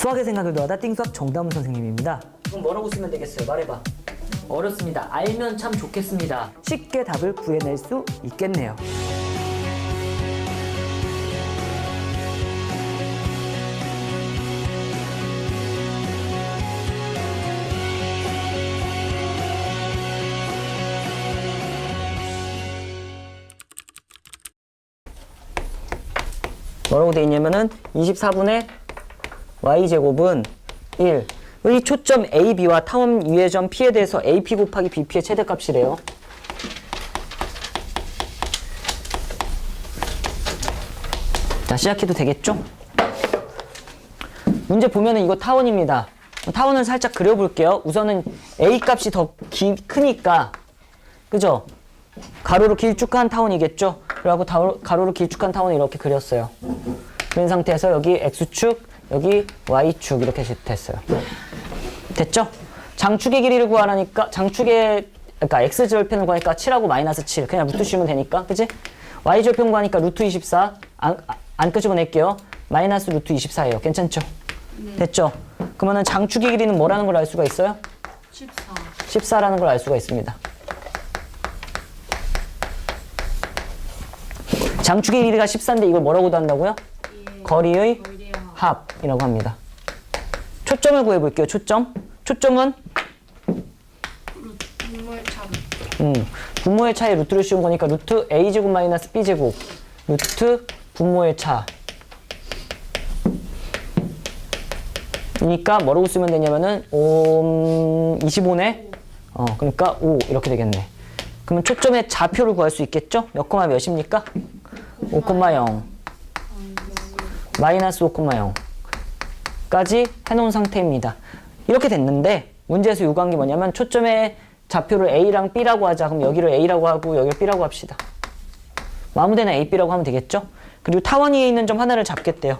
수학의 생각을 더하다 띵수학 정다문 선생님입니다. 그럼 뭐라고 쓰면 되겠어요? 말해봐. 어렵습니다. 알면 참 좋겠습니다. 쉽게 답을 구해낼 수 있겠네요. 뭐라고 돼 있냐면은 24분의 y제곱은 1. 의 초점 AB와 타원 유해점 P에 대해서 AP 곱하기 BP의 최대값이래요. 자, 시작해도 되겠죠? 문제 보면은 이거 타원입니다. 타원을 살짝 그려볼게요. 우선은 A 값이 더 기, 크니까, 그죠? 가로로 길쭉한 타원이겠죠? 그리고 다- 가로로 길쭉한 타원을 이렇게 그렸어요. 그런 상태에서 여기 X축, 여기 Y축 이렇게 됐어요. 됐죠? 장축의 길이를 구하라니까 장축의 그러니까 X 절편을 구하니까 7하고 마이너스 7 그냥 루트 씌우면 되니까 그지? Y 절편 구하니까 루트 24 안, 안 끄집어낼게요. 마이너스 루트 24예요. 괜찮죠? 됐죠? 그러면은 장축의 길이는 뭐라는 걸 알 수가 있어요? 14. 14라는 걸 알 수가 있습니다. 장축의 길이가 14인데 이걸 뭐라고도 한다고요? 거리의 거리의 합이라고 합니다. 초점을 구해볼게요. 초점. 초점은 분모의 참. 음, 분모의 차에 루트를 씌운 거니까 루트 a제곱 마이너스 b제곱 루트 분모의 차 이니까 뭐라고 쓰면 되냐면은 오, 25네 어 그러니까 5 이렇게 되겠네 그러면 초점의 좌표를 구할 수 있겠죠? 몇 코마 몇입니까? 5,0 마이너스 5,0까지 해놓은 상태입니다. 이렇게 됐는데 문제에서 요구한 게 뭐냐면 초점의 좌표를 A랑 B라고 하자. 그럼 여기를 A라고 하고 여기를 B라고 합시다. 뭐 아무 데나 A, B라고 하면 되겠죠? 그리고 타원 위에 있는 점 하나를 잡겠대요.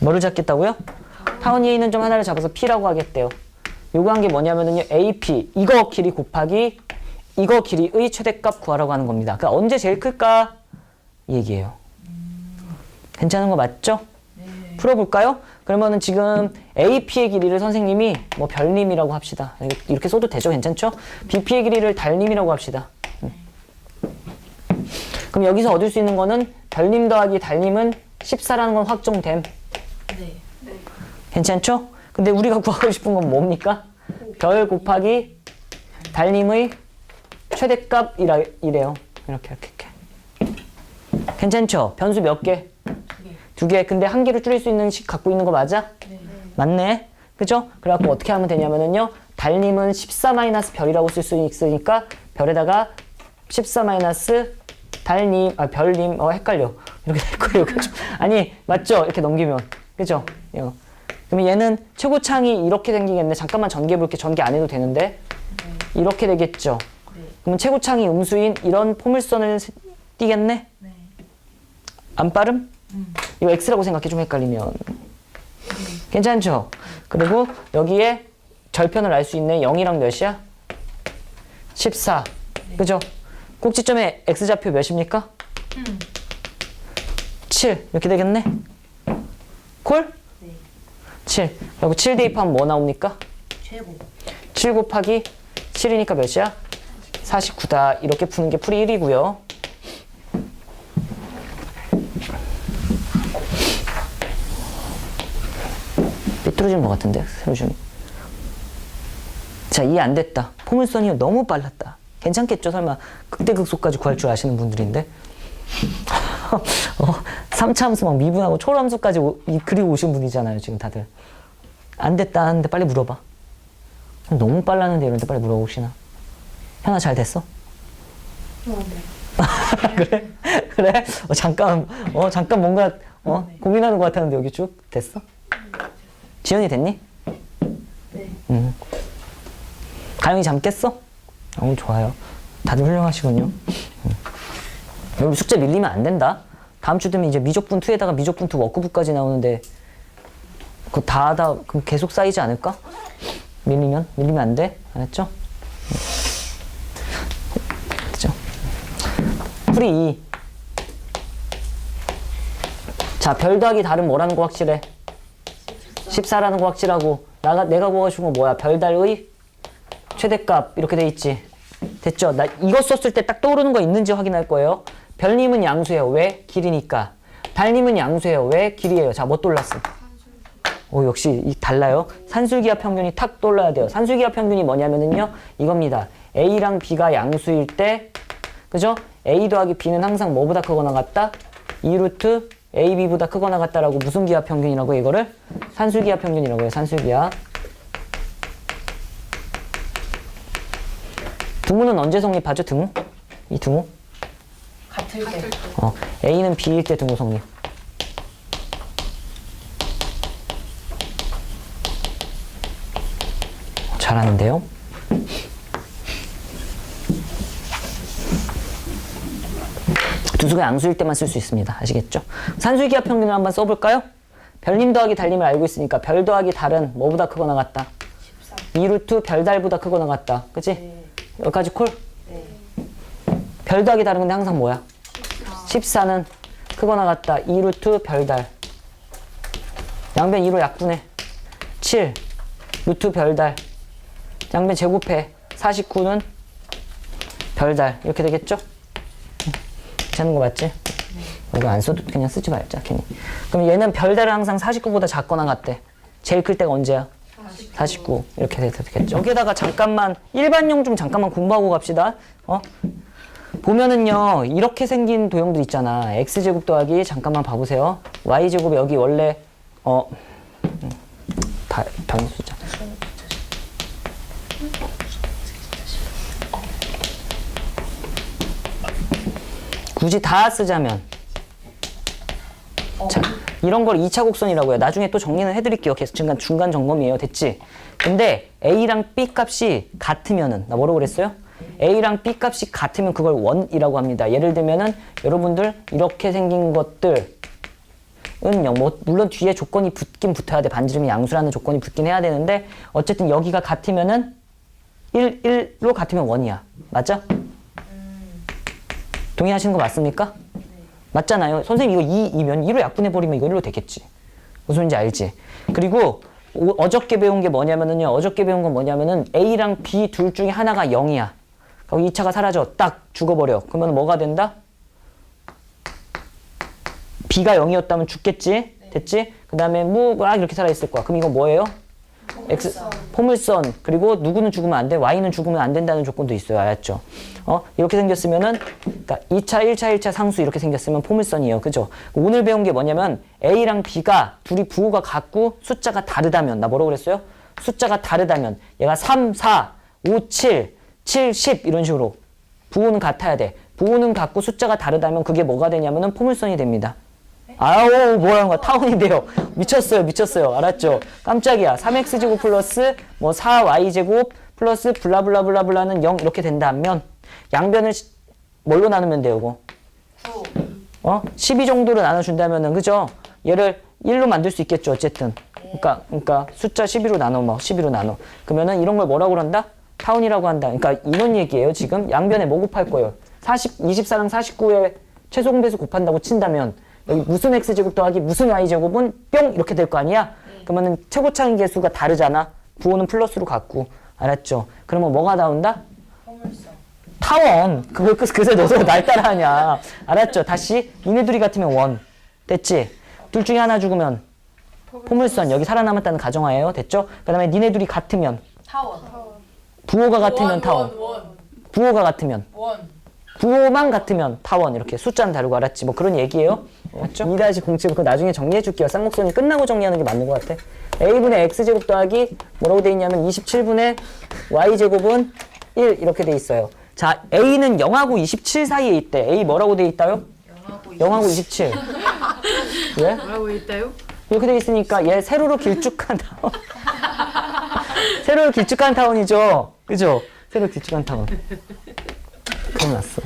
뭐를 잡겠다고요? 타원 위에 있는 점 하나를 잡아서 P라고 하겠대요. 요구한 게 뭐냐면은요. AP 이거 길이 곱하기 이거 길이의 최대값 구하라고 하는 겁니다. 그러니까 언제 제일 클까? 이 얘기예요. 괜찮은 거 맞죠? 풀어볼까요? 그러면은 지금 AP의 길이를 선생님이 뭐 별님이라고 합시다. 이렇게 써도 되죠? 괜찮죠? BP의 길이를 달님이라고 합시다. 음. 그럼 여기서 얻을 수 있는 거는 별님 더하기 달님은 14라는 건 확정됨. 네. 괜찮죠? 근데 우리가 구하고 싶은 건 뭡니까? 별 곱하기 달님의 최대값 이라, 이래요. 이렇게, 이렇게, 이렇게. 괜찮죠? 변수 몇 개? 두 개. 근데 한 개로 줄일 수 있는 식 갖고 있는 거 맞아? 맞네. 그죠? 그래갖고 어떻게 하면 되냐면은요. 달님은 14 마이너스 별이라고 쓸 수 있으니까 별에다가 14 마이너스 달님, 아, 별님, 어, 헷갈려. 이렇게 될 거예요. 그죠? 아니, 맞죠? 이렇게 넘기면. 그죠? 이거. 그러면 얘는 최고창이 이렇게 생기겠네. 잠깐만 전개해볼게. 전개 안 해도 되는데. 이렇게 되겠죠? 그러면 최고창이 음수인 이런 포물선을 세- 띄겠네? 네. 안 빠름? 이거 x라고 생각해 좀 헷갈리면 괜찮죠? 그리고 여기에 절편을 알 수 있는 0이랑 몇이야? 14 그죠? 꼭지점의 x좌표 몇입니까? 7 이렇게 되겠네? 콜? 네. 7 그리고 7 대입하면 뭐 나옵니까? 최고. 7 곱하기 7이니까 몇이야? 49다 이렇게 푸는 게 풀이 1이고요 삐뚤어진 것 같은데 세로줌이 자 이해 안 됐다. 포물선이 너무 빨랐다. 괜찮겠죠? 설마 극대 극소까지 구할 줄 아시는 분들인데? 어, 3차 함수 막 미분하고 초함수까지 그리고 오신 분이잖아요 지금 다들. 안 됐다 하는데 빨리 물어봐. 너무 빨랐는데 이런데 빨리 물어보시나. 현아 잘 됐어? 그래? 그래? 어, 잠깐, 어, 잠깐 뭔가, 어, 고민하는 것 같았는데 여기 쭉 됐어? 지연이 됐니? 네. 응. 가영이 잠 깼어? 어, 좋아요. 다들 훌륭하시군요. 응. 여기 숙제 밀리면 안 된다. 다음 주 되면 이제 미적분 2에다가 미적분 2 워크북까지 나오는데, 그거 다 하다, 그럼 계속 쌓이지 않을까? 밀리면? 밀리면 안 돼? 알았죠? 됐죠? 풀이 2. 자, 별 더하기 달은 뭐라는 거 확실해? 14라는 거 확실하고 나가 내가 싶은 건 뭐야? 별달의 최대값 이렇게 돼 있지. 됐죠? 나 이거 썼을 때 딱 떠오르는 거 있는지 확인할 거예요. 별님은 양수예요. 왜? 길이니까. 달님은 양수예요. 왜? 길이에요. 자, 뭐 떠올랐어? 오, 역시 이 달라요. 산술기하 평균이 탁 떠올라야 돼요. 산술기하 평균이 뭐냐면은요. 이겁니다. A랑 B가 양수일 때 그죠? A 더하기 B는 항상 뭐보다 크거나 같다? 2루트 AB보다 크거나 같다라고 무슨 기하 평균이라고 이거를? 산술기하 평균이라고 해요. 산술기하. 등호는 언제 성립하죠? 등호? 이 등호? 같을 때. 어, A는 B일 때 등호 성립. 잘하는데요? 두수가 양수일 때만 쓸 수 있습니다. 아시겠죠? 산술기하 평균을 한번 써볼까요? 별님 더하기 달님을 알고 있으니까 별 더하기 달은 뭐보다 크거나 같다? 2루트 별달보다 크거나 같다. 그치? 여기까지 콜? 별 더하기 달은 근데 항상 뭐야? 14 는 크거나 같다. 2루트 별달. 양변 2로 약분해. 7 루트 별달. 양변 제곱해. 49는 별달. 이렇게 되겠죠? 응. 괜찮은 거 맞지? 이거 안 써도 그냥 쓰지 말자, 괜히. 그럼 얘는 별달은 항상 49보다 작거나 같대. 제일 클 때가 언제야? 49. 이렇게 되겠죠? 여기다가 잠깐만, 일반용 좀 잠깐만 공부하고 갑시다. 어? 보면은요 이렇게 생긴 도형들 있잖아 x제곱 더하기 잠깐만 봐보세요 y제곱 여기 원래 어 음, 다 변수자 굳이 다 쓰자면 자, 이런 걸 2차 곡선이라고 해요. 나중에 또 정리는 해드릴게요. 계속 중간, 중간 점검이에요. 됐지? 근데 A랑 B 값이 같으면은, 나 뭐라고 그랬어요? A랑 B 값이 같으면 그걸 원이라고 합니다. 예를 들면은 여러분들 이렇게 생긴 것들 은요, 뭐, 물론 뒤에 조건이 붙긴 붙어야 돼. 반지름이 양수라는 조건이 붙긴 해야 되는데, 어쨌든 여기가 같으면은 1, 1로 같으면 원이야. 맞죠? 동의하시는 거 맞습니까? 맞잖아요. 선생님 이거 2이면 2로 약분해버리면 이거 1로 되겠지. 무슨 말인지 알지? 그리고 오- 어저께 배운 게 뭐냐면은요. 어저께 배운 건 뭐냐면은 A랑 B 둘 중에 하나가 0이야. 그럼 2차가 사라져. 딱 죽어버려. 그러면 뭐가 된다? B가 0이었다면 죽겠지? 됐지? 그 다음에 무막 이렇게 살아있을 거야. 그럼 이거 뭐예요? X, 포물선. 그리고 누구는 죽으면 안 돼. Y는 죽으면 안 된다는 조건도 있어요. 알았죠? 어? 이렇게 생겼으면은, 그니까 2차, 1차, 1차 상수 이렇게 생겼으면 포물선이에요. 그죠? 오늘 배운 게 뭐냐면 A랑 B가 둘이 부호가 같고 숫자가 다르다면, 나 뭐라고 그랬어요? 숫자가 다르다면, 얘가 3, 4, 5, 7, 7, 10 이런 식으로 부호는 같아야 돼. 부호는 같고 숫자가 다르다면 그게 뭐가 되냐면은 포물선이 됩니다. 아우 뭐라는 거야? 타운이 돼요. 미쳤어요 미쳤어요. 알았죠? 깜짝이야. 3x제곱 플러스 뭐 4y제곱 플러스 블라블라블라블라는 0 이렇게 된다면 양변을 시- 뭘로 나누면 돼요 이거? 어? 12 정도로 나눠준다면은 그죠? 얘를 1로 만들 수 있겠죠 어쨌든. 그러니까 그러니까 숫자 12로 나눠 막 12로 나눠. 그러면은 이런 걸 뭐라고 그런다? 타운이라고 한다. 그러니까 이런 얘기예요 지금. 양변에 뭐 곱할 거예요? 40 24랑 49의 최소 공배수 곱한다고 친다면 여기 무슨 x제곱 더하기 무슨 y제곱은 뿅 이렇게 될 거 아니야? 그러면은 최고차항 계수가 다르잖아. 부호는 플러스로 갖고. 알았죠? 그러면 뭐가 나온다? 타원. 그걸 그- 그새 너도 날 따라하냐. 알았죠? 다시 니네 둘이 같으면 원. 됐지? 둘 중에 하나 죽으면 포물선. 여기 살아남았다는 가정하에요. 됐죠? 그 다음에 니네 둘이 같으면 타원. 부호가 같으면 타원. 원. 부호가 같으면 원. 부호만 같으면 타원. 이렇게 숫자는 다르고 알았지? 뭐 그런 얘기예요 맞죠? 2-07 그거 나중에 정리해 줄게요 쌍목선이 끝나고 정리하는 게 맞는 것 같아 a분의 x제곱 더하기 뭐라고 돼 있냐면 27분의 y제곱은 1 이렇게 돼 있어요 자 a는 0하고 27 사이에 있대 a 뭐라고 돼 있다요? 영하고 0하고 27 왜? 뭐라고 있다요? 이렇게 돼 있으니까 얘 세로로 길쭉한 타원 세로로 길쭉한 타원이죠 그죠? 세로 길쭉한 타원 큰일 났어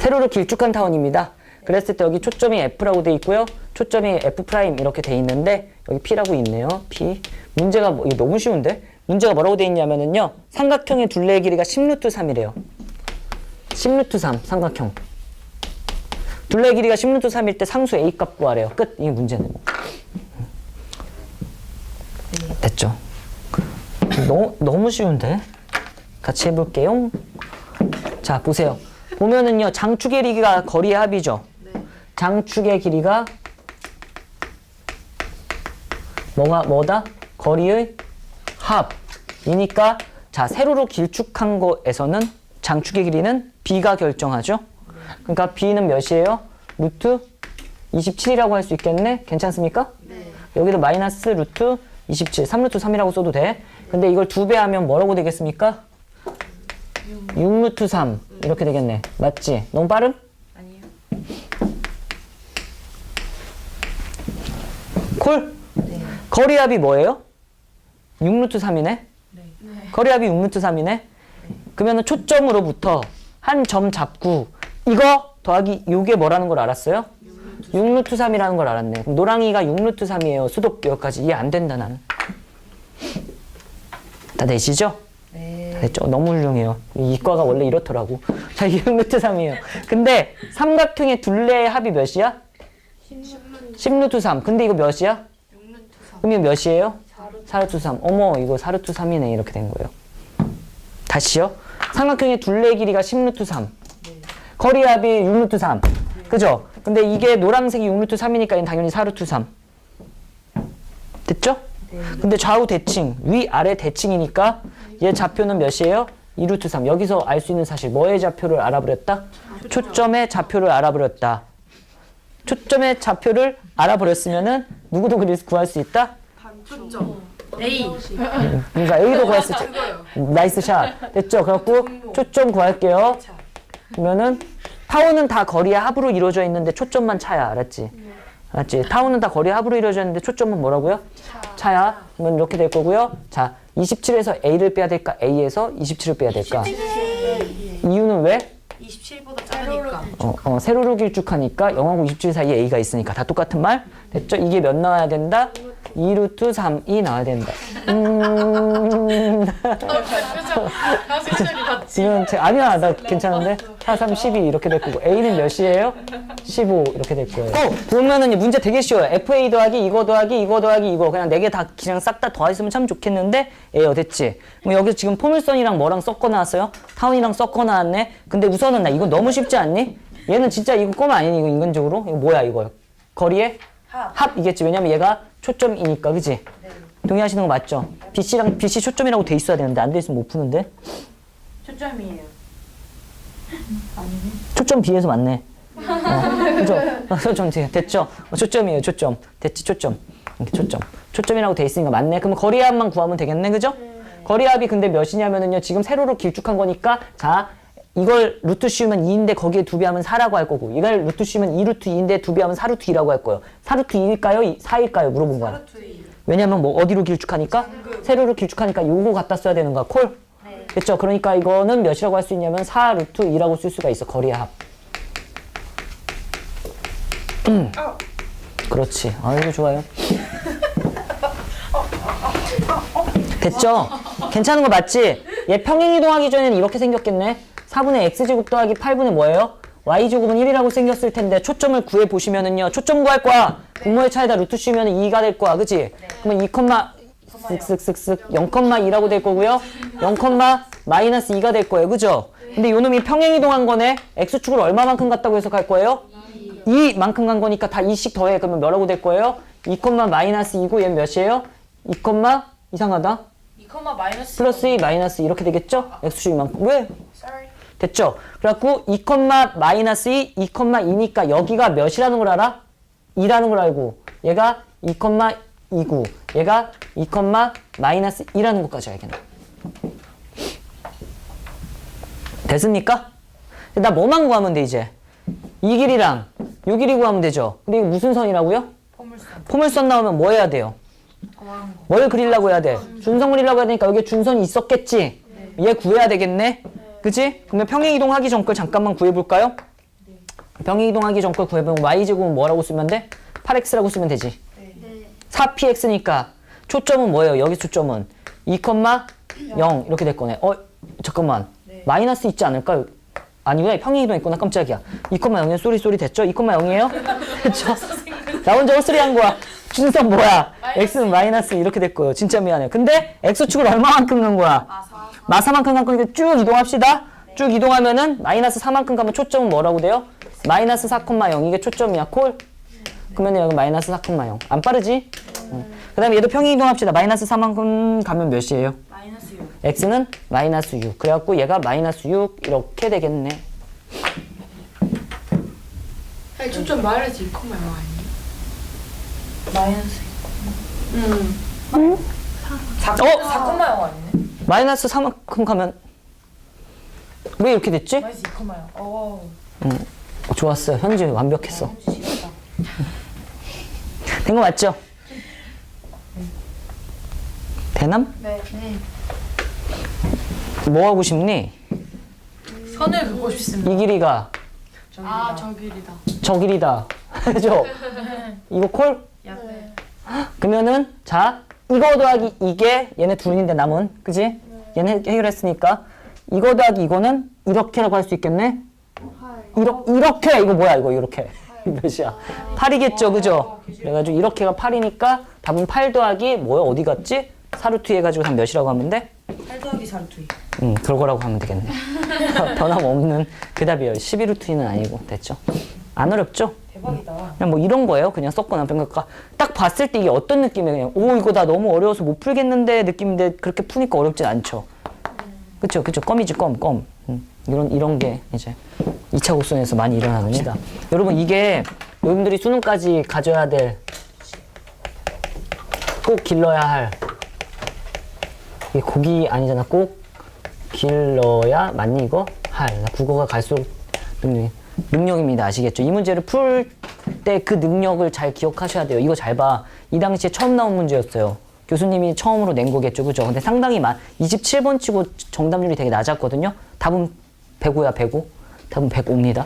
세로로 길쭉한 타원입니다. 그랬을 때 여기 초점이 F라고 돼 있고요. 초점이 F' 이렇게 돼 있는데 여기 P라고 있네요. P. 문제가 뭐, 이게 너무 쉬운데? 문제가 뭐라고 돼 있냐면요. 삼각형의 둘레의 길이가 10루트 3이래요. 10루트 3 삼각형. 둘레 길이가 10루트 3일 때 상수 A 값 구하래요. 끝. 이게 문제는. 됐죠. 너무, 너무 쉬운데? 같이 해볼게요. 자, 보세요. 보면은요, 장축의 길이가 거리의 합이죠. 장축의 길이가 뭐가, 뭐다? 거리의 합이니까, 자, 세로로 길쭉한 거에서는 장축의 길이는 b가 결정하죠. 그러니까 b는 몇이에요? 루트 27이라고 할 수 있겠네? 괜찮습니까? 여기도 마이너스 루트 27, 3루트 3이라고 써도 돼. 근데 이걸 두 배 하면 뭐라고 되겠습니까? 6루트 3 이렇게 되겠네. 맞지? 너무 빠름? 아니요. 콜? 거리합이 뭐예요? 6루트 3이네? 네. 거리합이 6루트 3이네? 그러면은 초점으로부터 한 점 잡고 이거 더하기 요게 뭐라는 걸 알았어요? 6루트 3이라는 걸 알았네. 그럼 노랑이가 6루트 3이에요. 수도 여기까지 이해 안 된다 나는. 다 되시죠? 네. 다 됐죠? 너무 훌륭해요. 이 이과가 원래 이렇더라고. 자, 6루트 3이에요. 근데 삼각형의 둘레의 합이 몇이야? 10루트 3. 근데 이거 몇이야? 그러면 몇이에요? 4루트 3. 어머, 이거 4루트 3이네. 이렇게 된 거예요. 다시요. 삼각형의 둘레 길이가 10루트 3. 거리 합이 6루트 3. 그죠? 근데 이게 노란색이 6루트 3이니까 얘는 당연히 4루트 3. 됐죠? 근데 좌우 대칭, 위, 아래 대칭이니까 얘 좌표는 몇이에요? 2루트 3. 여기서 알 수 있는 사실, 뭐의 좌표를 알아버렸다? 초점의 좌표를 알아버렸다. 초점의 좌표를 알아버렸으면은 누구도 그릴 수- 구할 수 있다? 초점. A. 그러니까 구할 수 있죠. 나이스 샷. 됐죠? 그래갖고 초점 구할게요. 그러면은 타우는 다 거리의 합으로 이루어져 있는데 초점만 차야. 알았지? 알았지? 타우는 다 거리의 합으로 이루어져 있는데 초점은 뭐라고요? 차야. 그러면 이렇게 될 거고요. 자, 27에서 A를 빼야 될까? A에서 27을 빼야 될까? 이유는 왜? 27보다 작으니까. 어, 어, 세로로 길쭉하니까 0하고 27 사이에 A가 있으니까 다 똑같은 말? 됐죠? 이게 몇 나와야 된다? 2루트 3이 나와야 된다. 음... 지금 제, 아니야 나 괜찮은데 4, 3, 12 이렇게 될 거고 A는 몇이에요? 15 이렇게 될 거예요 어, 보면은 문제 되게 쉬워요 FA 더하기 이거 더하기 이거 더하기 이거 그냥 네 개 다 그냥 싹 다 더했으면 참 좋겠는데 에요 됐지? 그럼 여기 지금 포물선이랑 뭐랑 섞어 나왔어요? 타운이랑 섞어 나왔네 근데 우선은 나 이거 너무 쉽지 않니? 얘는 진짜 이거 껌 아니니 이거 인간적으로? 이거 뭐야 이거 거리에? 합. 합 이겠지 왜냐면 얘가 초점이니까 그지? 동의하시는 거 맞죠? BC랑 BC 초점이라고 돼 있어야 되는데 안 돼 있으면 못 푸는데 초점이에요. 초점 B에서 맞네. 어, 그죠? 어, 초점. 됐죠? 어, 초점이에요, 초점. 됐지, 초점. 이렇게 초점. 초점이라고 돼 있으니까 맞네. 그럼 거리합만 구하면 되겠네, 그죠? 거리합이 근데 몇이냐면은요, 지금 세로로 길쭉한 거니까, 자, 이걸 루트 씌우면 2인데 거기에 두배 하면 4라고 할 거고, 이걸 루트 씌우면 2루트 2인데 두배 하면 4루트 2라고 할 거예요. 4루트 2일까요? 4일까요? 물어본 거야. 왜냐면 뭐 어디로 길쭉하니까? 세로로 길쭉하니까 요거 갖다 써야 되는 거야. 콜? 됐죠? 그러니까 이거는 몇이라고 할 수 있냐면 4 루트 2라고 쓸 수가 있어. 거리의 합. 음. 그렇지. 아이고 좋아요. 됐죠? 괜찮은 거 맞지? 얘 평행 이동하기 전에는 이렇게 생겼겠네. 4분의 x제곱 더하기 8분의 뭐예요? y제곱은 1이라고 생겼을 텐데 초점을 구해 보시면은요. 초점 구할 거야. 분모의 차에다 루트 씌우면 2가 될 거야. 그치? 그러면 2, 쓱쓱쓱쓱 0,2라고 될 거고요. 0, 마이너스 2가 될 거예요. 그죠? 근데 요 놈이 평행 이동한 거네. x축을 얼마만큼 갔다고 해석할 거예요? 2 만큼 간 거니까 다 2씩 더해. 그러면 뭐라고 될 거예요? 2, 마이너스 2고 얘는 몇이에요? 2, 이상하다. 2, 마이너스. 플러스 2 마이너스 이렇게 되겠죠? x축 이만큼. 왜? 됐죠? 그래갖고 2, 마이너스 2, 2, 2니까 여기가 몇이라는 걸 알아? 2라는 걸 알고 얘가 2, 2고 얘가 2, 마이너스 2라는 것까지 알겠네. 됐습니까? 나 뭐만 구하면 돼 이제? 이 길이랑 요 길이 구하면 되죠? 근데 이거 무슨 선이라고요? 포물선. 포물선 나오면 뭐 해야 돼요? 뭘 그리려고 해야 돼? 준선 그리려고 해야 되니까 여기에 준선이 있었겠지? 얘 구해야 되겠네? 그치? 그러면 평행 이동하기 전 걸 잠깐만 구해볼까요? 평행 이동하기 전 걸 구해보면 y제곱은 뭐라고 쓰면 돼? 8x라고 쓰면 되지. 4px니까 초점은 뭐예요? 여기 초점은 2,0 이렇게 될 거네. 어, 잠깐만. 마이너스 있지 않을까? 아니구나. 평행 이동 있구나. 깜짝이야. 2,0에 쏘리 쏘리 됐죠? 2,0이에요? 됐죠? 나 혼자 헛소리 한 거야. 순서 뭐야? x는 마이너스 이렇게 됐고요. 진짜 미안해. 근데 x축을 얼마만큼 간 거야? 아, 4. 마사만큼 간 거니까 쭉 이동합시다. 쭉 이동하면은 마이너스 4만큼 가면 초점은 뭐라고 돼요? 마이너스 4,0 이게 초점이야. 콜? 그러면 여기 마이너스 4,0. 안 빠르지? 그 다음에 얘도 평행 이동합시다. 마이너스 4만큼 가면 몇이에요? 마이너스 6. x는 마이너스 6. 그래갖고 얘가 마이너스 6 이렇게 되겠네. 아니 초점 마이너스 2컴마 영 아니에요? 마이너스 음. 4. 어? 4,0 아니네? 마이너스 4만큼 가면 왜 이렇게 됐지? 마이너스 2,0. 어. 어, 좋았어. 현재 완벽했어. 지겹다. 된거 맞죠? 대남? 네. 네. 뭐 하고 싶니? 선을 긋고 싶습니다. 이 길이가 아 저 길이다. 저 길이다. 그죠? 이거 콜? 야, 네. 그러면은 자 이거 더하기 이게 얘네 둘인데 남은 그지? 얘네 해결했으니까 이거 더하기 이거는 이렇게라고 할 수 있겠네? 이러, 이렇게 이거 뭐야 이거 이렇게 몇이야? 8이겠죠 그죠? 그래가지고 이렇게가 8이니까 답은 8 더하기 뭐야 어디 갔지? 사루트 해가지고 답 몇이라고 하면 돼? 8 더하기 4루트 2. 음, 그거라고 하면 되겠네. 변함없는 그 답이에요. 11루트인은 아니고 됐죠? 안 어렵죠? 대박이다. 그냥 뭐 이런 거예요. 그냥 썼거나 그러니까 딱 봤을 때 이게 어떤 느낌이에요? 그냥 오 이거 나 너무 어려워서 못 풀겠는데 느낌인데 그렇게 푸니까 어렵진 않죠. 그쵸 그쵸 껌이지 껌 껌. 음, 이런 이런 게 이제 2차 곡선에서 많이 일어나는 일이다. 여러분 이게 여러분들이 수능까지 가져야 될 꼭 길러야 할 이게 곡이 아니잖아 꼭 길러야 맞니 이거? 할 국어가 갈수록 능력입니다 아시겠죠? 이 문제를 풀 때 그 능력을 잘 기억하셔야 돼요 이거 잘 봐 이 당시에 처음 나온 문제였어요 교수님이 처음으로 낸 거겠죠 그죠? 근데 상당히 많 27번 치고 정답률이 되게 낮았거든요 답은 105야 105 답은 105입니다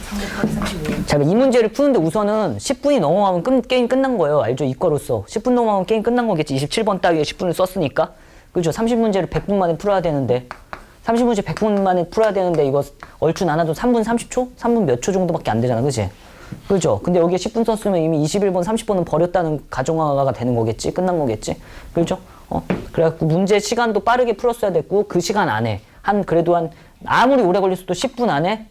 상대방이 35. 자, 이 문제를 푸는데 우선은 10분이 넘어가면 끝, 게임 끝난 거예요. 알죠? 이과로서. 10분 넘어가면 게임 끝난 거겠지. 27번 따위에 10분을 썼으니까. 그죠? 30문제를 100분 만에 풀어야 되는데. 30문제 100분 만에 풀어야 되는데 이거 얼추 나눠도 3분 30초? 3분 몇 초 정도밖에 안 되잖아. 그지? 그죠? 근데 여기에 10분 썼으면 이미 21번, 30번은 버렸다는 가정화가 되는 거겠지? 끝난 거겠지? 그죠? 어? 그래갖고 문제 시간도 빠르게 풀었어야 됐고 그 시간 안에 한 그래도 한 아무리 오래 걸렸어도 10분 안에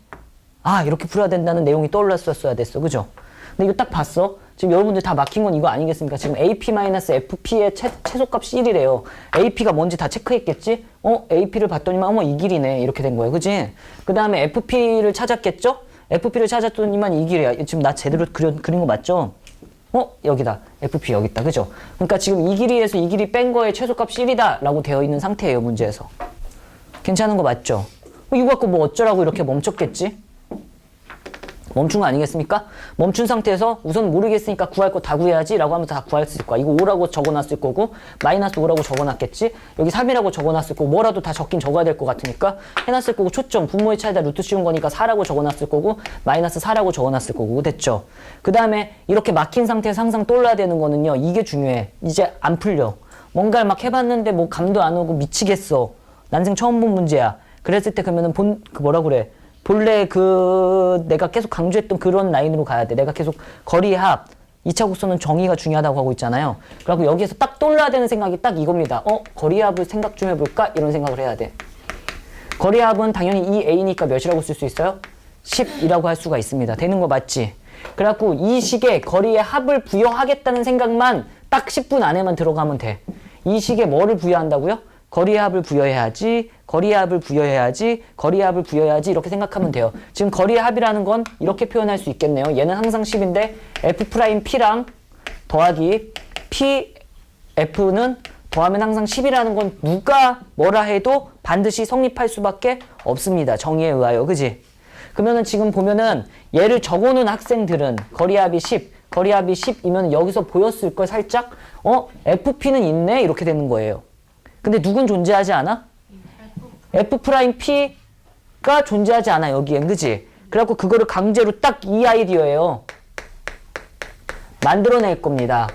아 이렇게 풀어야 된다는 내용이 떠올랐었어야 됐어 그죠? 근데 이거 딱 봤어? 지금 여러분들 다 막힌 건 이거 아니겠습니까? 지금 AP-FP의 최, 최소값이 1이래요 AP가 뭔지 다 체크했겠지? 어? AP를 봤더니만 어머 이 길이네 이렇게 된 거예요 그지? 그 다음에 FP를 찾았겠죠? FP를 찾았더니만 이 길이야 지금 나 제대로 그려, 그린 거 맞죠? 어? 여기다. FP 여기 있다. 그죠? 그러니까 지금 이 길이에서 이 길이 뺀 거에 최소값이 1이다 라고 되어 있는 상태예요 문제에서 괜찮은 거 맞죠? 어, 이거 갖고 뭐 어쩌라고 이렇게 멈췄겠지? 멈춘 거 아니겠습니까? 멈춘 상태에서 우선 모르겠으니까 구할 거 다 구해야지 라고 하면서 다 구했을 거야. 이거 5라고 적어놨을 거고 마이너스 5라고 적어놨겠지? 여기 3이라고 적어놨을 거고 뭐라도 다 적긴 적어야 될 것 같으니까 해놨을 거고 초점 분모의 차이다 루트 씌운 거니까 4라고 적어놨을 거고 마이너스 4라고 적어놨을 거고 됐죠? 그 다음에 이렇게 막힌 상태에서 항상 떠올라야 되는 거는요. 이게 중요해. 이제 안 풀려. 뭔가를 막 해봤는데 뭐 감도 안 오고 미치겠어. 난생 처음 본 문제야. 그랬을 때 그러면은 본, 그 뭐라 그래. 본래 그 내가 계속 강조했던 그런 라인으로 가야 돼. 내가 계속 거리 합, 2차 곡선은 정의가 중요하다고 하고 있잖아요. 그리고 여기에서 딱 떠올라야 되는 생각이 딱 이겁니다. 어? 거리 합을 생각 좀 해볼까? 이런 생각을 해야 돼. 거리 합은 당연히 2a니까 몇이라고 쓸 수 있어요? 10이라고 할 수가 있습니다. 되는 거 맞지? 그래갖고 이 식에 거리의 합을 부여하겠다는 생각만 딱 10분 안에만 들어가면 돼. 이 식에 뭐를 부여한다고요? 거리의 합을 부여해야지, 거리의 합을 부여해야지, 거리의 합을 부여해야지 이렇게 생각하면 돼요. 지금 거리의 합이라는 건 이렇게 표현할 수 있겠네요. 얘는 항상 10인데 F'P랑 더하기 P F는 더하면 항상 10이라는 건 누가 뭐라 해도 반드시 성립할 수밖에 없습니다. 정의에 의하여. 그지? 그러면은 지금 보면은 얘를 적어놓은 학생들은 거리합이 10, 거리합이 10이면 여기서 보였을 걸 살짝 어? FP는 있네? 이렇게 되는 거예요. 근데 누군 존재하지 않아? F'P가 존재하지 않아 여기엔 그지? 그래갖고 그거를 강제로 딱 이 아이디어예요. 만들어낼 겁니다.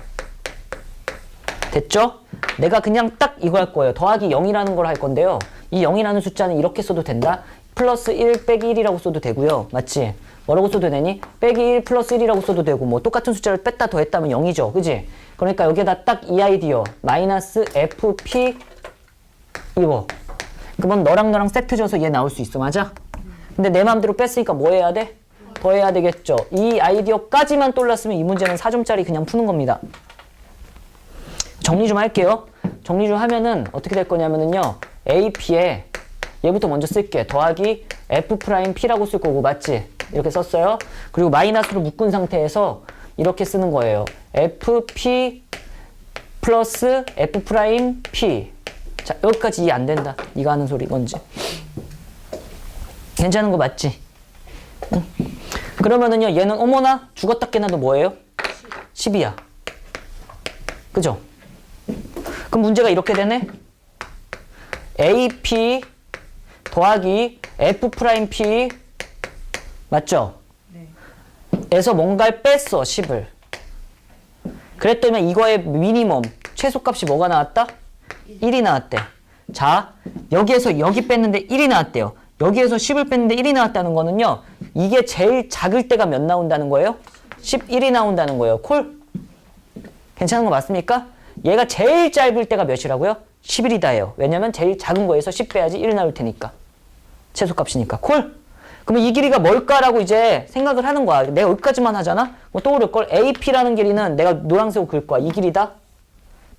됐죠? 내가 그냥 딱 이거 할 거예요. 더하기 0이라는 걸 할 건데요. 이 0이라는 숫자는 이렇게 써도 된다. 플러스 1 빼기 1이라고 써도 되고요. 맞지? 뭐라고 써도 되니? 빼기 1 플러스 1이라고 써도 되고 뭐 똑같은 숫자를 뺐다 더했다면 0이죠. 그지? 그러니까 여기에다 딱 이 아이디어 마이너스 FP 이거 그러면 너랑 너랑 세트 져서 얘 나올 수 있어. 맞아? 근데 내 마음대로 뺐으니까 뭐 해야 돼? 더 해야 되겠죠. 이 아이디어까지만 떠올랐으면 이 문제는 4점짜리 그냥 푸는 겁니다. 정리 좀 할게요. 정리 좀 하면은 어떻게 될 거냐면은요. AP에 얘부터 먼저 쓸게. 더하기 F'P라고 쓸 거고 맞지? 이렇게 썼어요. 그리고 마이너스로 묶은 상태에서 이렇게 쓰는 거예요. FP 플러스 F'P 자 여기까지 이해 안 된다. 네가 하는 소리 뭔지. 괜찮은 거 맞지? 응. 그러면은요 얘는 어머나 죽었다 깨나도 뭐예요? 10이야. 그죠? 그럼 문제가 이렇게 되네. AP 더하기 F'P 맞죠? 에서 뭔가를 뺐어 10을. 그랬더니 이거의 미니멈 최소값이 뭐가 나왔다? 1이 나왔대. 자 여기에서 여기 뺐는데 1이 나왔대요. 여기에서 10을 뺐는데 1이 나왔다는 거는요. 이게 제일 작을 때가 몇 나온다는 거예요? 11이 나온다는 거예요. 콜? 괜찮은 거 맞습니까? 얘가 제일 짧을 때가 몇이라고요? 10일이다예요. 왜냐면 제일 작은 거에서 10 빼야지 1 나올 테니까. 최소값이니까. 콜? 그러면 이 길이가 뭘까라고 이제 생각을 하는 거야. 내가 여기까지만 하잖아? 뭐 떠오를 걸. AP라는 길이는 내가 노란색으로 그릴 거야. 이 길이다.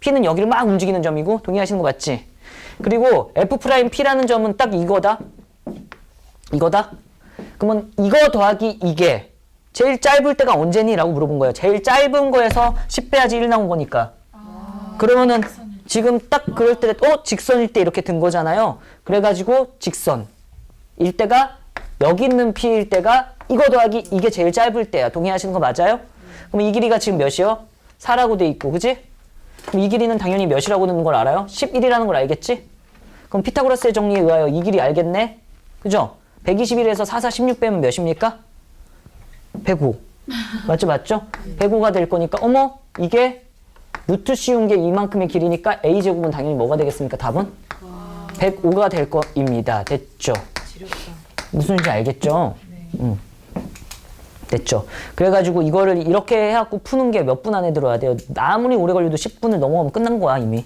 P는 여기를 막 움직이는 점이고 동의하시는 거 맞지? 그리고 F'P라는 점은 딱 이거다. 이거다. 그러면 이거 더하기 이게 제일 짧을 때가 언제니? 라고 물어본 거예요. 제일 짧은 거에서 10 빼야지 1 나온 거니까. 그러면은 지금 딱 그럴 때, 어? 직선일 때 이렇게 든 거잖아요. 그래가지고 직선. 일 때가 여기 있는 P일 때가 이거 더하기 이게 제일 짧을 때야. 동의하시는 거 맞아요? 그럼 이 길이가 지금 몇이요? 4라고 돼 있고, 그지? 그럼 이 길이는 당연히 몇이라고 되는 걸 알아요? 11이라는 걸 알겠지? 그럼 피타고라스의 정리에 의하여 이 길이 알겠네? 그죠? 121에서 4, 4, 16 빼면 몇입니까? 105. 맞죠, 맞죠? 105가 될 거니까, 어머, 이게 루트 씌운 게 이만큼의 길이니까 A제곱은 당연히 뭐가 되겠습니까? 답은? 105가 될 거입니다. 됐죠? 무슨 말인지 알겠죠? 음. 됐죠? 그래가지고 이거를 이렇게 해갖고 푸는 게 몇 분 안에 들어야 돼요. 아무리 오래 걸려도 10분을 넘어가면 끝난 거야, 이미.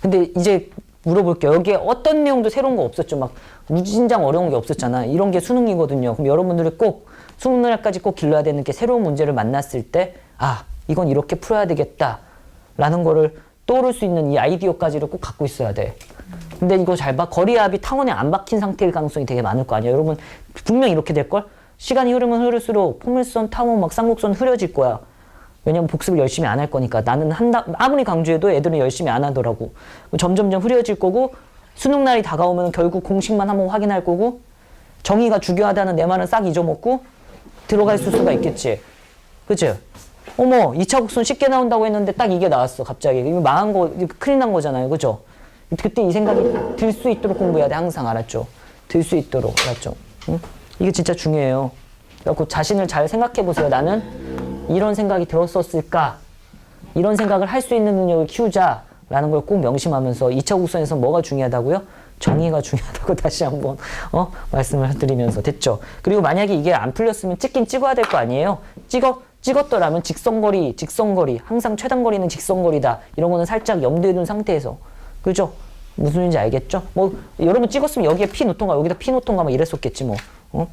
근데 이제 물어볼게요. 여기에 어떤 내용도 새로운 거 없었죠. 막 무진장 어려운 게 없었잖아. 이런 게 수능이거든요. 그럼 여러분들이 꼭 수능 날까지 꼭 길러야 되는 게 새로운 문제를 만났을 때, 아, 이건 이렇게 풀어야 되겠다. 라는 거를 떠오를 수 있는 이 아이디어까지를 꼭 갖고 있어야 돼. 근데 이거 잘 봐. 거리압이 탕원에 안 박힌 상태일 가능성이 되게 많을 거 아니야. 여러분, 분명 이렇게 될걸? 시간이 흐르면 흐를수록 포물선, 탕원, 막 쌍곡선 흐려질 거야. 왜냐면 복습을 열심히 안 할 거니까. 나는 한다, 아무리 강조해도 애들은 열심히 안 하더라고. 점점점 흐려질 거고, 수능 날이 다가오면 결국 공식만 한번 확인할 거고, 정의가 중요하다는 내 말은 싹 잊어먹고, 들어갈 수가 있겠지. 그치? 어머, 2차 곡선 쉽게 나온다고 했는데 딱 이게 나왔어, 갑자기. 이거 망한 거, 이거 큰일 난 거잖아요. 그죠? 그때 이 생각이 들 수 있도록 공부해야 돼, 항상. 알았죠? 들 수 있도록. 알았죠? 응? 이게 진짜 중요해요. 그래서 자신을 잘 생각해 보세요. 나는 이런 생각이 들었었을까? 이런 생각을 할 수 있는 능력을 키우자라는 걸 꼭 명심하면서 2차 곡선에서 뭐가 중요하다고요? 정의가 중요하다고 다시 한번 어? 말씀을 드리면서 됐죠. 그리고 만약에 이게 안 풀렸으면 찍긴 찍어야 될 거 아니에요. 찍어 찍었더라면 직선거리, 직선거리, 항상 최단거리는 직선거리다. 이런 거는 살짝 염두에 둔 상태에서 그죠? 무슨 말인지 알겠죠? 뭐 여러분 찍었으면 여기에 피 놓던가 여기다 피 놓던가 막 이랬었겠지 뭐. 어?